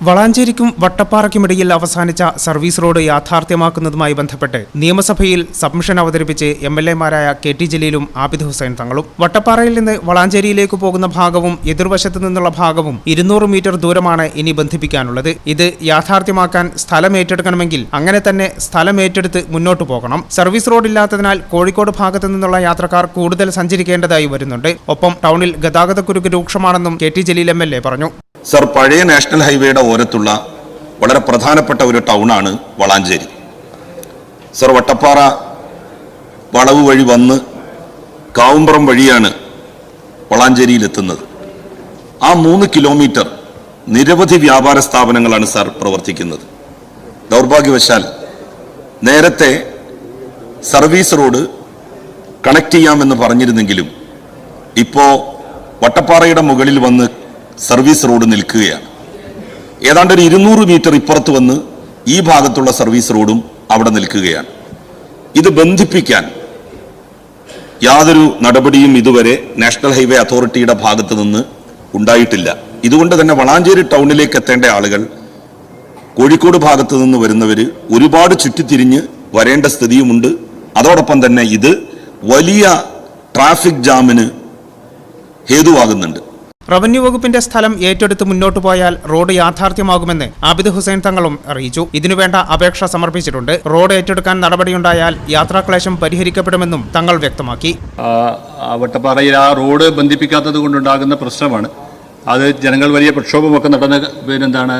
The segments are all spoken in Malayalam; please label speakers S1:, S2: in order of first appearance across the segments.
S1: വളാഞ്ചേരിക്കും വട്ടപ്പാറയ്ക്കുമിടയിൽ അവസാനിച്ച സർവീസ് റോഡ് യാഥാർത്ഥ്യമാക്കുന്നതുമായി ബന്ധപ്പെട്ട് നിയമസഭയിൽ സബ്മിഷൻ അവതരിപ്പിച്ച് എം എൽ എമാരായ കെ ടി ജലീലും ആബിദ് ഹുസൈൻ തങ്ങളും വട്ടപ്പാറയിൽ നിന്ന് വളാഞ്ചേരിയിലേക്ക് പോകുന്ന ഭാഗവും എതിർവശത്തു നിന്നുള്ള ഭാഗവും ഇരുന്നൂറ് മീറ്റർ ദൂരമാണ് ഇനി ബന്ധിപ്പിക്കാനുള്ളത്. ഇത് യാഥാർത്ഥ്യമാക്കാൻ സ്ഥലം ഏറ്റെടുക്കണമെങ്കിൽ അങ്ങനെ തന്നെ സ്ഥലം ഏറ്റെടുത്ത് മുന്നോട്ടു പോകണം. സർവീസ് റോഡ് ഇല്ലാത്തതിനാൽ കോഴിക്കോട് ഭാഗത്തു നിന്നുള്ള യാത്രക്കാർ കൂടുതൽ സഞ്ചരിക്കേണ്ടതായി വരുന്നുണ്ട്. ഒപ്പം ടൗണിൽ ഗതാഗതക്കുരുക്ക് രൂക്ഷമാണെന്നും കെ ടി ജലീൽ എം പറഞ്ഞു.
S2: സർ പഴയ നാഷണൽ ഹൈവേയുടെ ഓരത്തുള്ള വളരെ പ്രധാനപ്പെട്ട ഒരു ടൗണാണ് വളാഞ്ചേരി. സർ വട്ടപ്പാറ വളവ് വഴി വന്ന് കാവുംപുറം വഴിയാണ് വളാഞ്ചേരിയിലെത്തുന്നത് ആ മൂന്ന് കിലോമീറ്റർ നിരവധി വ്യാപാര സ്ഥാപനങ്ങളാണ് സാർ പ്രവർത്തിക്കുന്നത്. ദൗർഭാഗ്യവശാൽ നേരത്തെ സർവീസ് റോഡ് കണക്ട് ചെയ്യാമെന്ന് പറഞ്ഞിരുന്നെങ്കിലും ഇപ്പോൾ വട്ടപ്പാറയുടെ മുകളിൽ വന്ന് സർവീസ് റോഡ് നിൽക്കുകയാണ്. ഏതാണ്ട് ഒരു ഇരുന്നൂറ് മീറ്റർ ഇപ്പുറത്ത് വന്ന് ഈ ഭാഗത്തുള്ള സർവീസ് റോഡും അവിടെ നിൽക്കുകയാണ്. ഇത് ബന്ധിപ്പിക്കാൻ യാതൊരു നടപടിയും ഇതുവരെ നാഷണൽ ഹൈവേ അതോറിറ്റിയുടെ ഭാഗത്ത് നിന്ന് ഉണ്ടായിട്ടില്ല. ഇതുകൊണ്ട് തന്നെ വളാഞ്ചേരി ടൗണിലേക്ക് എത്തേണ്ട ആളുകൾ കോഴിക്കോട് ഭാഗത്ത് നിന്ന് വരുന്നവർ ഒരുപാട് ചുറ്റിത്തിരിഞ്ഞ് വരേണ്ട സ്ഥിതിയുമുണ്ട്. അതോടൊപ്പം തന്നെ ഇത് വലിയ ട്രാഫിക് ജാമിന് ഹേതുവാകുന്നുണ്ട്.
S1: റവന്യൂ വകുപ്പിന്റെ സ്ഥലം ഏറ്റെടുത്ത് മുന്നോട്ട് പോയാൽ റോഡ് യാഥാർത്ഥ്യമാകുമെന്ന് ആബിദ് ഹുസൈൻ തങ്ങളും അറിയിച്ചു. ഇതിനുവേണ്ട അപേക്ഷ സമർപ്പിച്ചിട്ടുണ്ട്. റോഡ് ഏറ്റെടുക്കാൻ നടപടിയുണ്ടായാൽ യാത്രാക്ലേശം പരിഹരിക്കപ്പെടുമെന്നും തങ്ങൾ വ്യക്തമാക്കി.
S3: വട്ടപ്പാറയിൽ ആ റോഡ് ബന്ധിപ്പിക്കാത്തത് കൊണ്ടുണ്ടാകുന്ന പ്രശ്നമാണ്. അത് ജനങ്ങൾ വലിയ പ്രക്ഷോഭമൊക്കെ നടന്ന പിന്നെന്താണ്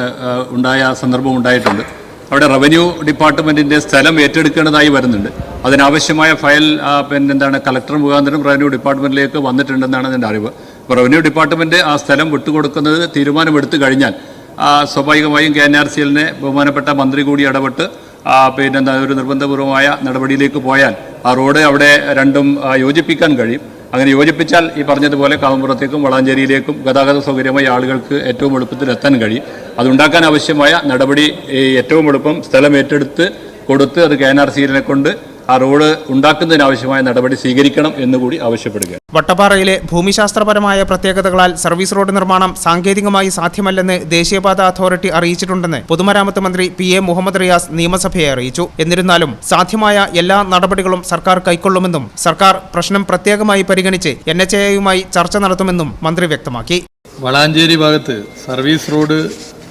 S3: ഉണ്ടായ സന്ദർഭം ഉണ്ടായിട്ടുണ്ട്. അവിടെ റവന്യൂ ഡിപ്പാർട്ട്മെന്റിന്റെ സ്ഥലം ഏറ്റെടുക്കേണ്ടതായി വരുന്നുണ്ട്. അതിനാവശ്യമായ ഫയൽ പിന്നെ എന്താണ് കളക്ടർ മുഖാന്തരം റവന്യൂ ഡിപ്പാർട്ട്മെന്റിലേക്ക് വന്നിട്ടുണ്ടെന്നാണ് എന്റെ അറിവ്. റവന്യൂ ഡിപ്പാർട്ട്മെന്റ് ആ സ്ഥലം വിട്ടുകൊടുക്കുന്നത് തീരുമാനമെടുത്തു കഴിഞ്ഞാൽ സ്വാഭാവികമായും കെ എൻ ആർ സി എല്ലിനെ ബഹുമാനപ്പെട്ട മന്ത്രി കൂടി ഇടപെട്ട് പിന്നെ ഒരു നിർബന്ധപൂർവമായ നടപടിയിലേക്ക് പോയാൽ ആ റോഡ് അവിടെ രണ്ടും യോജിപ്പിക്കാൻ കഴിയും. അങ്ങനെ യോജിപ്പിച്ചാൽ ഈ പറഞ്ഞതുപോലെ കാവുമ്പുറത്തേക്കും വളാഞ്ചേരിയിലേക്കും ഗതാഗത സൗകര്യമായി ആളുകൾക്ക് ഏറ്റവും എളുപ്പത്തിൽ എത്താൻ കഴിയും. അതുണ്ടാക്കാൻ ആവശ്യമായ നടപടി ഏറ്റവും എളുപ്പം സ്ഥലം ഏറ്റെടുത്ത് കൊടുത്ത് അത് കെ എൻ ആർ സിയിലിനെ കൊണ്ട് ആ റോഡ് ഉണ്ടാക്കുന്നതിനാവശ്യമായ നടപടി സ്വീകരിക്കണം എന്നുകൂടി ആവശ്യപ്പെടുക
S1: വട്ടപ്പാറയിലെ ഭൂമിശാസ്ത്രപരമായ പ്രത്യേകതകളാൽ സർവീസ് റോഡ് നിർമ്മാണം സാങ്കേതികമായി സാധ്യമല്ലെന്ന് ദേശീയപാത അതോറിറ്റി അറിയിച്ചിട്ടുണ്ടെന്ന് പൊതുമരാമത്ത് മന്ത്രി പി എ മുഹമ്മദ് റിയാസ് നിയമസഭയെ അറിയിച്ചു. എന്നിരുന്നാലും സാധ്യമായ എല്ലാ നടപടികളും സർക്കാർ കൈക്കൊള്ളുമെന്നും സർക്കാർ പ്രശ്നം പ്രത്യേകമായി പരിഗണിച്ച് എൻ എച്ച് എയുമായി ചർച്ച നടത്തുമെന്നും മന്ത്രി വ്യക്തമാക്കി.
S4: വളാഞ്ചേരി ഭാഗത്ത് സർവീസ് റോഡ്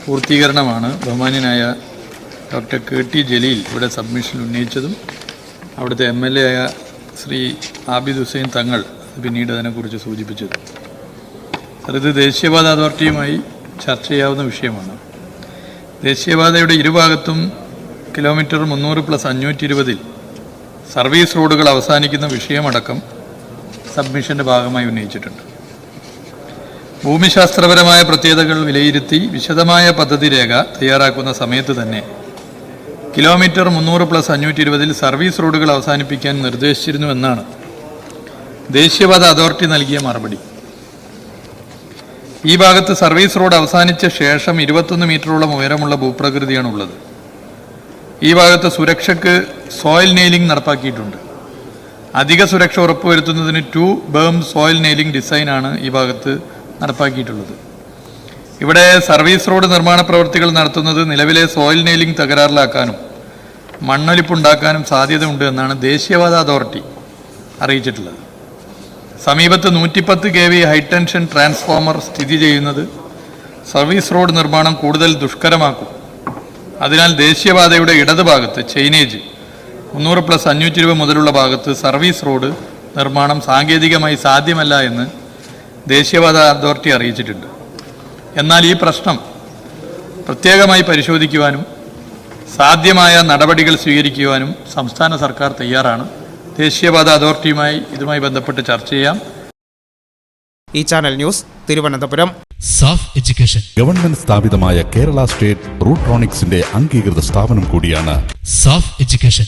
S4: പൂർത്തീകരണമാണ് ബഹുമാന്യനായ ഡോക്ടർ കെ ടി ജലീൽ ഇവിടെ സബ്മിഷൻ ഉന്നയിച്ചതും അവിടുത്തെ എം എൽ എ ആയ ശ്രീ ആബിദ് ഹുസൈൻ തങ്ങൾ പിന്നീട് അതിനെക്കുറിച്ച് സൂചിപ്പിച്ചത്. സാർ ഇത് ദേശീയപാത അതോറിറ്റിയുമായി ചർച്ച ചെയ്യാവുന്ന വിഷയമാണ്. ദേശീയപാതയുടെ ഇരുഭാഗത്തും കിലോമീറ്റർ മുന്നൂറ് പ്ലസ് അഞ്ഞൂറ്റി ഇരുപതിൽ സർവീസ് റോഡുകൾ അവസാനിക്കുന്ന വിഷയമടക്കം സബ്മിഷന്റെ ഭാഗമായി ഉന്നയിച്ചിട്ടുണ്ട്. ഭൂമിശാസ്ത്രപരമായ പ്രത്യേകതകൾ വിലയിരുത്തി വിശദമായ പദ്ധതി രേഖ തയ്യാറാക്കുന്ന സമയത്ത് തന്നെ കിലോമീറ്റർ മുന്നൂറ് പ്ലസ് അഞ്ഞൂറ്റി ഇരുപതിൽ സർവീസ് റോഡുകൾ അവസാനിപ്പിക്കാൻ നിർദ്ദേശിച്ചിരുന്നുവെന്നാണ് ദേശീയപാത അതോറിറ്റി നൽകിയ മറുപടി. ഈ ഭാഗത്ത് സർവീസ് റോഡ് അവസാനിച്ച ശേഷം ഇരുപത്തൊന്ന് മീറ്ററോളം ഉയരമുള്ള ഭൂപ്രകൃതിയാണ് ഉള്ളത് ഈ ഭാഗത്ത് സുരക്ഷയ്ക്ക് സോയിൽ നെയിലിംഗ് നടപ്പാക്കിയിട്ടുണ്ട്. അധിക സുരക്ഷ ഉറപ്പുവരുത്തുന്നതിന് ടു ബേം സോയിൽ നെയിലിംഗ് ഡിസൈനാണ് ഈ ഭാഗത്ത് നടപ്പാക്കിയിട്ടുള്ളത്. ഇവിടെ സർവീസ് റോഡ് നിർമ്മാണ പ്രവൃത്തികൾ നടത്തുന്നത് നിലവിലെ സോയിൽ നെയിലിംഗ് തകരാറിലാക്കാനും മണ്ണൊലിപ്പുണ്ടാക്കാനും സാധ്യതയുണ്ട് എന്നാണ് ദേശീയവാദ അതോറിറ്റി അറിയിച്ചിട്ടുള്ളത്. സമീപത്ത് നൂറ്റിപ്പത്ത് കെ വി ഹൈടെൻഷൻ ട്രാൻസ്ഫോമർ സ്ഥിതി ചെയ്യുന്നത് സർവീസ് റോഡ് നിർമ്മാണം കൂടുതൽ ദുഷ്കരമാക്കും. അതിനാൽ ദേശീയപാതയുടെ ഇടതുഭാഗത്ത് ചൈനേജ് മുന്നൂറ് പ്ലസ് അഞ്ഞൂറ്റി രൂപ മുതലുള്ള ഭാഗത്ത് സർവീസ് റോഡ് നിർമ്മാണം സാങ്കേതികമായി സാധ്യമല്ല എന്ന് ദേശീയപാത അതോറിറ്റി അറിയിച്ചിട്ടുണ്ട്. എന്നാൽ ഈ പ്രശ്നം പ്രത്യേകമായി പരിശോധിക്കുവാനും സാധ്യമായ നടപടികൾ സ്വീകരിക്കുവാനും സംസ്ഥാന സർക്കാർ തയ്യാറാണ്. ദേശീയപാത അതോറിറ്റിയുമായി ഇതുമായി ബന്ധപ്പെട്ട് ചർച്ച ചെയ്യാം.
S1: ഈ channel news Thiruvananthapuram.
S5: SAF education.
S6: Government സ്ഥാപിതമായ കേരള സ്റ്റേറ്റ് റൂട്രോണിക്സിന്റെ അംഗീകൃത സ്ഥാപനം കൂടിയാണ്
S5: SAFF education.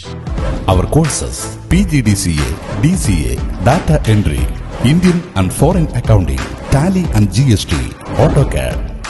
S6: Our courses P G D C A D C A data entry Indian and foreign accounting Tally and G S T auto CAD